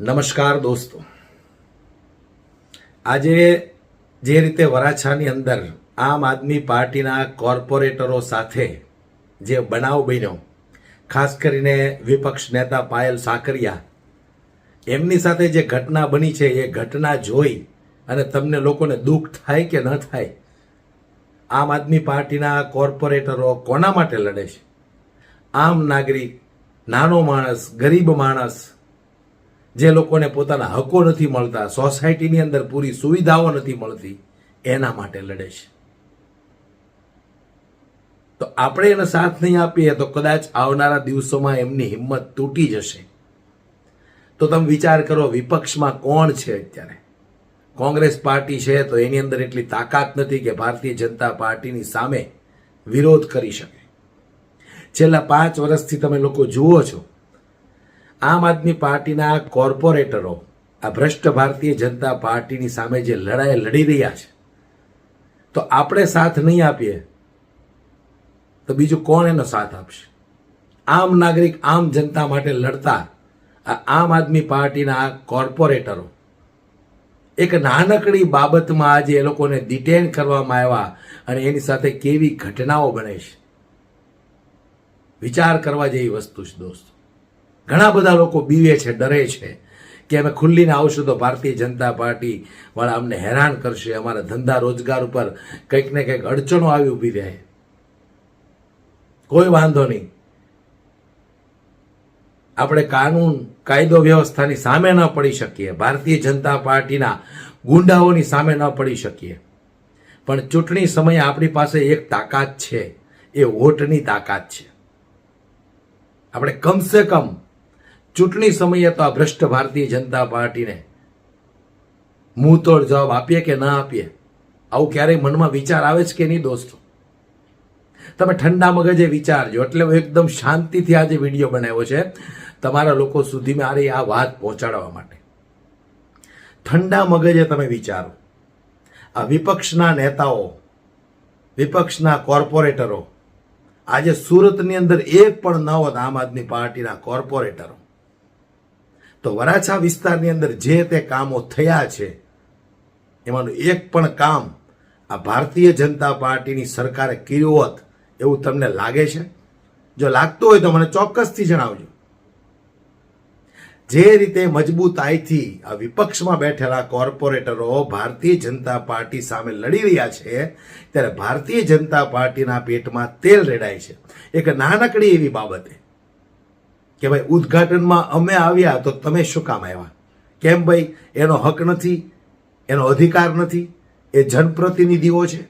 નમસ્કાર દોસ્તો. આજે જે રીતે વરાછાની અંદર આમ આદમી પાર્ટીના કોર્પોરેટરો સાથે જે બનાવ બન્યો, ખાસ કરીને વિપક્ષ નેતા પાયલ સાકરિયા, એમની સાથે જે ઘટના બની છે, એ ઘટના જોઈ અને તમને લોકોને દુઃખ થાય કે ન થાય, આમ આદમી પાર્ટીના કોર્પોરેટરો કોના માટે લડે છે? આમ નાગરિક, નાનો માણસ, ગરીબ માણસ જે લોકોને પોતાના હકો નથી મળતા, સોસાયટીની અંદર પૂરી સુવિધાઓ નથી મળતી, એના માટે લડે છે. તો આપણે એને સાથ નહીં આપીએ તો કદાચ આવનારા દિવસોમાં એમની હિંમત તૂટી જશે. તો તમે વિચાર કરો, વિપક્ષમાં કોણ છે અત્યારે? કોંગ્રેસ પાર્ટી છે તો એની અંદર એટલી તાકાત નથી કે ભારતીય જનતા પાર્ટીની સામે વિરોધ કરી શકે. છેલ્લા પાંચ વર્ષથી તમે લોકો જુઓ છો આમ આદમી પાર્ટીના કોર્પોરેટરો આ ભ્રષ્ટ ભારતીય જનતા પાર્ટીની સામે જે લડાઈ લડી રહ્યા છે, તો આપણે સાથ નહીં આપીએ, તો બીજું કોણ એનો સાથ આપશે? આમ નાગરિક, આમ જનતા માટે લડતા આ આમ આદમી પાર્ટીના કોર્પોરેટરો. એક નાનકડી બાબતમાં આજે એ લોકોને ડિટેન કરવામાં આવ્યા અને એની સાથે કેવી ઘટનાઓ બને છે? વિચાર કરવા જેવી વસ્તુ છે, દોસ્તો. ઘણા બધા લોકો બીવે છે, ડરે છે કે અમે ખુલ્લીને આવશું તો ભારતીય જનતા પાર્ટી વાળા અમને હેરાન કરશે, અમારા ધંધા રોજગાર ઉપર કંઈક ને કંઈક અડચણો આવી ઊભી રહે. કોઈ વાંધો નહીં. આપણે કાનૂન, કાયદો વ્યવસ્થાની સામે ન પડી શકીએ, ભારતીય જનતા પાર્ટીના ગુંડાઓની સામે ન પડી શકીએ. પણ ચૂંટણી સમયે આપણી પાસે એક તાકાત છે, એ વોટની તાકાત છે. આપણે કમસે કમ ચૂંટણી સમયે તો આ ભ્રષ્ટ ભારતીય જનતા પાર્ટીને મુંહતોડ જવાબ આપીએ કે ના આપીએ? આવું ક્યારેય મનમાં વિચાર આવે છે કે નહીં દોસ્તો? તમે ઠંડા મગજે વિચારજો. એટલે હું એકદમ શાંતિથી આજે વીડિયો બનાવ્યો છે. તમારા લોકો સુધી મારી આ વાત પહોંચાડવા માટે. ઠંડા મગજે તમે વિચારો. આ વિપક્ષના નેતાઓ, વિપક્ષના કોર્પોરેટરો, આજે સુરતની અંદર એક પણ ન આમ આદમી પાર્ટીના કોર્પોરેટરો તો વરાછા વિસ્તારની અંદર જે તે કામો થયા છે, એમાંનું એક પણ કામ આ ભારતીય જનતા પાર્ટીની સરકારે કર્યું હોત એવું તમને લાગે છે? જો લાગતું હોય તો મને ચોક્કસથી જણાવજો. જે રીતે મજબૂતાઈથી આ વિપક્ષમાં બેઠેલા કોર્પોરેટરો ભારતીય જનતા પાર્ટી સામે લડી રહ્યા છે, ત્યારે ભારતીય જનતા પાર્ટીના પેટમાં તેલ રેડાય છે. એક નાનકડી એવી બાબતે કે ભાઈ ઉદ્ઘાટનમાં અમે આવ્યા તો તમે શું કામ આવ્યા? કેમ ભાઈ? એનો હક નથી, એનો અધિકાર નથી, એ જનપ્રતિનિધિઓ છે.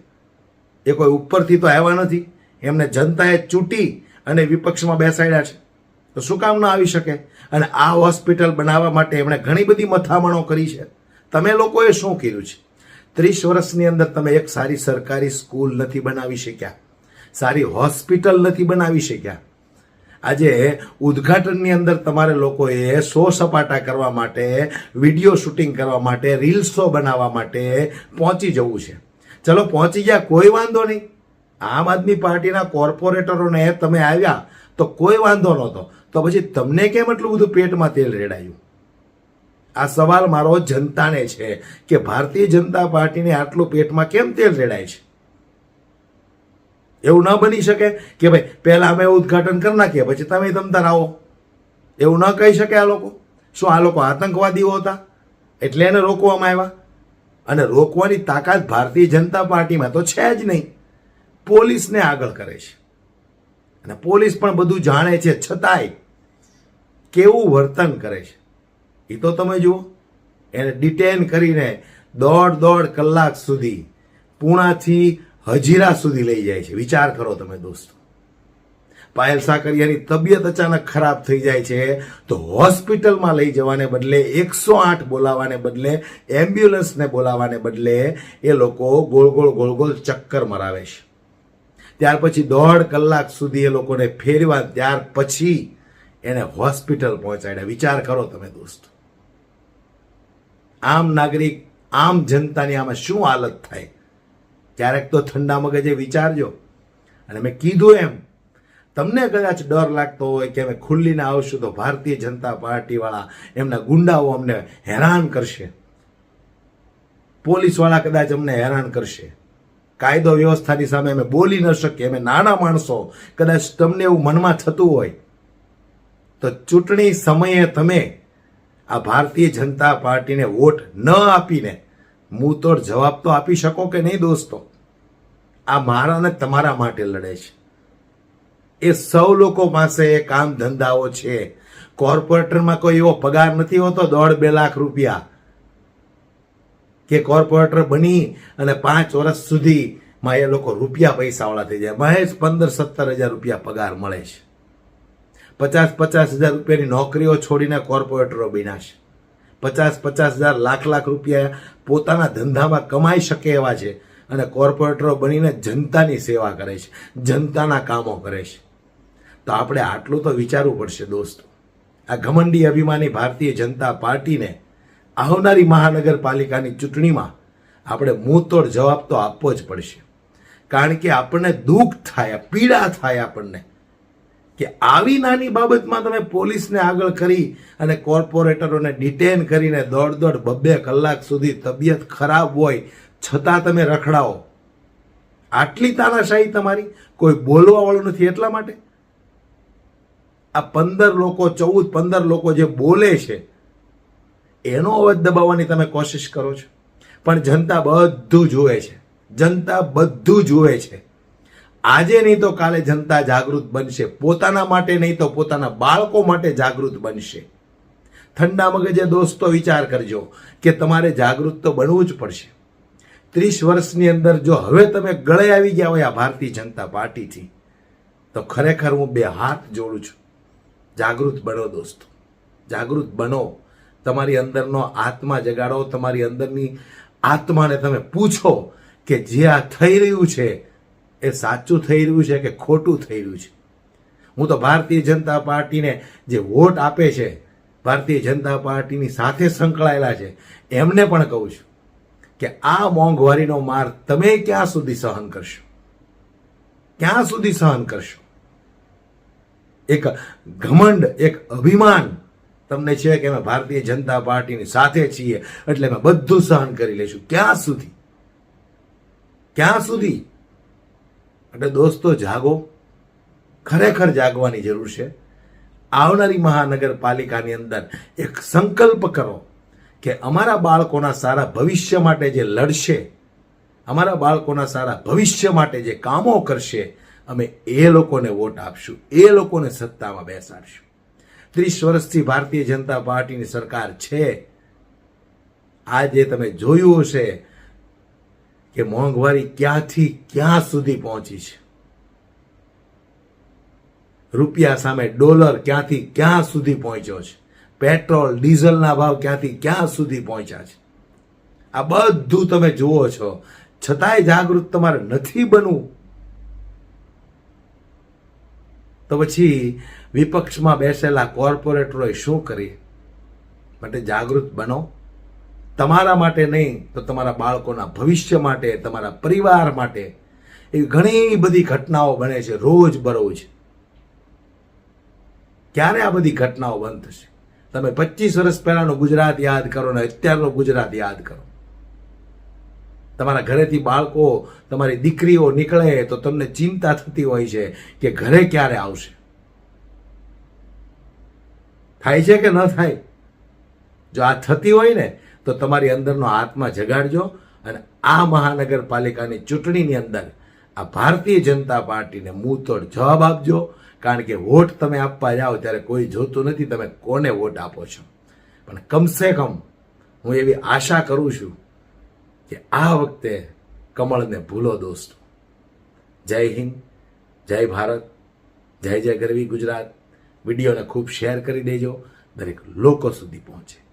એ કોઈ ઉપરથી તો આવ્યા નથી. એમને જનતાએ ચૂંટી અને વિપક્ષમાં બેસાડ્યા છે. તો શું કામ ન આવી શકે? અને આ હોસ્પિટલ બનાવવા માટે એમણે ઘણી બધી મથામણો કરી છે. તમે લોકોએ શું કર્યું છે? ત્રીસ વર્ષની અંદર તમે એક સારી સરકારી સ્કૂલ નથી બનાવી શક્યા. સારી હોસ્પિટલ નથી બનાવી શક્યા. આજે ઉદ્ઘાટનની અંદર તમારે લોકોએ સો સપાટા કરવા માટે, વીડિયો શૂટિંગ કરવા માટે, રીલ્સો બનાવવા માટે પહોંચી જવું છે. ચલો, પહોંચી ગયા, કોઈ વાંધો નહીં. આમ આદમી પાર્ટીના કોર્પોરેટરોને તમે આવ્યા તો કોઈ વાંધો નહોતો. તો પછી તમને કેમ એટલું બધું પેટમાં તેલ રેડાયું? આ સવાલ મારો જનતાને છે કે ભારતીય જનતા પાર્ટીને આટલું પેટમાં કેમ તેલ રેડાય છે? એવું ન બની શકે કે ભાઈ, પહેલાં અમે ઉદ્ઘાટન કરી નાખીએ, પછી તમે તમતાર આવો. એવું ન કહી શકે આ લોકો. શું આ લોકો આતંકવાદીઓ હતા? એટલે એને રોકવામાં આવ્યા. અને રોકવાની તાકાત ભારતીય જનતા પાર્ટીમાં તો છે જ નહીં. પોલીસને આગળ કરે છે. અને પોલીસ પણ બધું જાણે છે, છતાંય કેવું વર્તન કરે છે. એ તો તમે જુઓ. એને ડિટેન કરીને દોઢ દોઢ કલાક સુધી પૂણાથી હજીરા સુધી લઈ જાય છે. વિચાર કરો તમે દોસ્તો. પાયલ સાકરિયાની તબિયત અચાનક ખરાબ થઈ જાય છે તો હોસ્પિટલમાં લઈ જવાને બદલે એકસો આઠ બોલાવાને બદલે એમ્બ્યુલન્સને બોલાવાને બદલે એ લોકો ગોળ ગોળ ગોળ ગોળ ચક્કર મરાવે છે. ત્યાર પછી દોઢ કલાક સુધી એ લોકોને ફેરવા ત્યાર પછી એને હોસ્પિટલ પહોંચાડ્યા. વિચાર કરો તમે દોસ્તો. આમ નાગરિક, આમ જનતાની આમાં શું હાલત થાય? ક્યારેક તો ઠંડા મગજે વિચારજો. અને મેં કીધું એમ, તમને કદાચ ડર લાગતો હોય કે અમે ખુલ્લીને આવશું તો ભારતીય જનતા પાર્ટીવાળા એમના ગુંડાઓ અમને હેરાન કરશે. પોલીસવાળા કદાચ અમને હેરાન કરશે. કાયદો વ્યવસ્થાની સામે અમે બોલી ન શકીએ. અમે નાના માણસો. કદાચ તમને એવું મનમાં થતું હોય. તો ચૂંટણી સમયે તમે આ ભારતીય જનતા પાર્ટીને વોટ ન આપીને મુંહતોડ જવાબ તો આપી શકો કે નહીં દોસ્તો? આ મારા ને તમારા માટે લડે છે. એ સૌ લોકો પાસે એ કામ ધંધાઓ છે. કોર્પોરેટરમાં કોઈ એવો પગાર નથી હોતો દોઢ બે લાખ રૂપિયા. કે કોર્પોરેટર બની અને પાંચ વર્ષ સુધીમાં એ લોકો રૂપિયા પૈસાવાળા થઈ જાય. મહેશ પંદર સત્તર હજાર રૂપિયા પગાર મળે છે. પચાસ પચાસ હજાર રૂપિયાની નોકરીઓ છોડીને કોર્પોરેટરો બન્યા છે. પચાસ પચાસ હજાર, લાખ લાખ રૂપિયા પોતાના ધંધામાં કમાઈ શકે એવા છે અને કોર્પોરેટરો બનીને જનતાની સેવા કરે છે, જનતાના કામો કરે છે. તો આપણે આટલું તો વિચારવું પડશે દોસ્તો. આ ઘમંડી અભિમાની ભારતીય જનતા પાર્ટીને આવનારી મહાનગરપાલિકાની ચૂંટણીમાં આપણે મુંહતોડ જવાબ તો આપવો જ પડશે. કારણ કે આપણને દુઃખ થાય, પીડા થાય આપણને. કે આવી નાની બાબતમાં તમે પોલીસને આગળ કરી અને કોર્પોરેટરોને ડિટેન કરીને દોઢ દોઢ બબ્બે કલાક સુધી તબિયત ખરાબ હોય, છતાં તમે રખડાવો. આટલી તાનાશાહી તમારી? કોઈ બોલવાવાળું નથી એટલા માટે? આ પંદર લોકો, ચૌદ પંદર લોકો જે બોલે છે, એનો અવાજ દબાવવાની તમે કોશિશ કરો છો. પણ જનતા બધું જુએ છે. જનતા બધું જુએ છે. આજે નહીં તો કાલે જનતા જાગૃત બનશે. પોતાના માટે નહીં તો પોતાના બાળકો માટે જાગૃત બનશે. ઠંડા મગજે દોસ્તો વિચાર કરજો કે તમારે જાગૃત તો બનવું જ પડશે. ત્રીસ વર્ષની અંદર જો હવે તમે ગળે આવી ગયા હોય આ ભારતીય જનતા પાર્ટીથી, તો ખરેખર હું બે હાથ જોડું છું. જાગૃત બનો દોસ્તો. જાગૃત બનો. તમારી અંદરનો આત્મા જગાડો. તમારી અંદરની આત્માને તમે પૂછો કે જે આ થઈ રહ્યું છે એ સાચું થઈ રહ્યું છે કે ખોટું થઈ રહ્યું છે? હું તો ભારતીય જનતા પાર્ટીને જે વોટ આપે છે, ભારતીય જનતા પાર્ટીની સાથે સંકળાયેલા છે, એમને પણ કહું છું કે આ મોંઘવારીનો માર તમે ક્યાં સુધી સહન કરશો? ક્યાં સુધી સહન કરશો? એક ઘમંડ, એક અભિમાન તમને છે કે અમે ભારતીય જનતા પાર્ટીની સાથે છીએ, એટલે અમે બધું સહન કરી લઈશું. ક્યાં સુધી? ક્યાં સુધી? એટલે દોસ્તો, જાગો. ખરેખર જાગવાની જરૂર છે. આવનારી મહાનગરપાલિકાની અંદર એક સંકલ્પ કરો કે અમારા બાળકોના સારા ભવિષ્ય માટે જે લડશે, અમારા બાળકોના સારા ભવિષ્ય માટે જે કામો કરશે, અમે એ લોકોને વોટ આપશું, એ લોકોને સત્તામાં બેસાડશું. ત્રીસ વર્ષથી ભારતીય જનતા પાર્ટીની સરકાર છે. આ જે તમે જોયું હશે કે મોંઘવારી ક્યાંથી ક્યાં સુધી પહોંચી છે? રૂપિયા સામે ડોલર ક્યાંથી ક્યાં સુધી પહોંચ્યો છે? પેટ્રોલ, ડીઝલના ભાવ ક્યાંથી ક્યાં સુધી પહોંચ્યા છે? આ બધું તમે જુઓ છો. છતાંય જાગૃત તમારે નથી બનવું. તો પછી વિપક્ષમાં બેસેલા કોર્પોરેટરોએ શું કરી માટે જાગૃત બનો. તમારા માટે નહીં, તો તમારા બાળકોના ભવિષ્ય માટે, તમારા પરિવાર માટે એવી ઘણી બધી ઘટનાઓ બને છે, રોજ બરોજ. ક્યારે આ બધી ઘટનાઓ બંધ થશે? તમે પચીસ વર્ષ પહેલાનું ગુજરાત યાદ કરો ને અત્યારનું ગુજરાત યાદ કરો. તમારા ઘરેથી બાળકો, તમારી દીકરીઓ નીકળે તો તમને ચિંતા થતી હોય છે કે ઘરે ક્યારે આવશે. થાય છે કે ન થાય? જો આ થતી હોય ને તો તમારી અંદરનો આત્મા જગાડજો અને આ મહાનગરપાલિકાની ચૂંટણીની અંદર આ ભારતીય જનતા પાર્ટીને મૂતોડ જવાબ આપજો. કારણ કે વોટ તમે આપવા જાઓ ત્યારે કોઈ જોતું નથી તમે કોને વોટ આપો છો. પણ કમસે કમ હું એવી આશા કરું છું કે આ વખતે કમળને ભૂલો દોસ્તો. જય હિન્દ, જય ભારત, જય જય ગરવી ગુજરાત. વિડીયોને ખૂબ શેર કરી દેજો. દરેક લોકો સુધી પહોંચે.